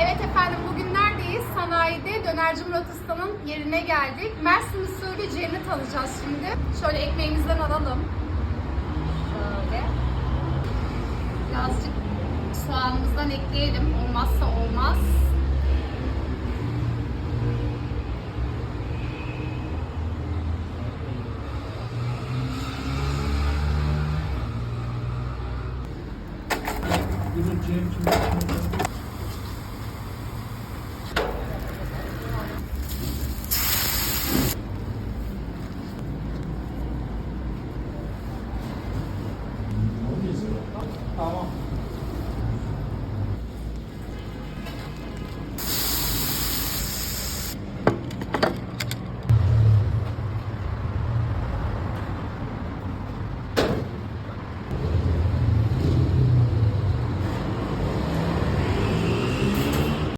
Evet efendim bugün neredeyiz? Sanayide Dönerci Murat Usta'nın yerine geldik. Mersin usulü cennet alacağız şimdi. Şöyle ekmeğimizden alalım. Şöyle. Birazcık soğanımızdan ekleyelim. Olmazsa olmaz. Bunu Cem?